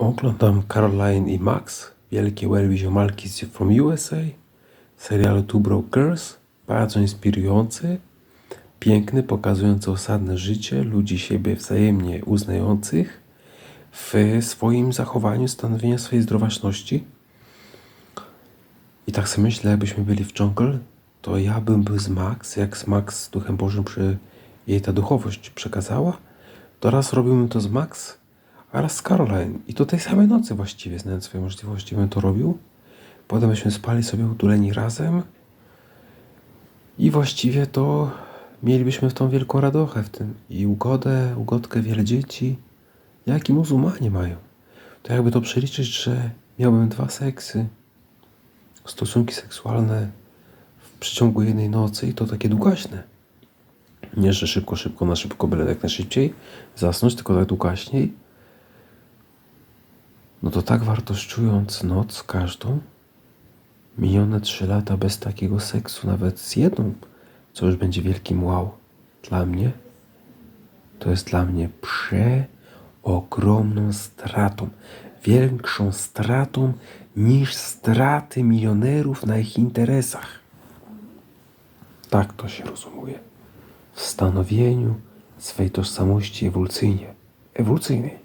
Oglądam Caroline i Max, wielkie Welby ziomalki z from USA, serialu Two Broke Girls, bardzo inspirujący, piękny, pokazujący osadne życie ludzi siebie wzajemnie uznających w swoim zachowaniu, stanowienia swojej zdrowaśności. I tak sobie myślę, jakbyśmy byli w dżungel, to ja bym był z Max, jak z Max z Duchem Bożym przy jej ta duchowość przekazała, to raz robiłbym to z Max, a raz z Caroline. I to tej samej nocy właściwie, znając swoje możliwości, bym to robił. Potem byśmy spali sobie utuleni razem i właściwie to mielibyśmy w tą wielką radochę w tym i ugodę, ugodkę, wiele dzieci, jak i muzułmanie mają. To jakby to przeliczyć, że miałbym dwa seksy, stosunki seksualne w przeciągu jednej nocy i to takie długaśne. Nie, że szybko, szybko, na szybko, byle jak najszybciej zasnąć, tylko tak długaśniej. No to tak wartościując noc każdą, minione trzy lata bez takiego seksu, nawet z jedną, co już będzie wielkim wow dla mnie, to jest dla mnie przeogromną stratą. Większą stratą niż straty milionerów na ich interesach. Tak to się rozumuje. W stanowieniu swej tożsamości ewolucyjnie. Ewolucyjnej.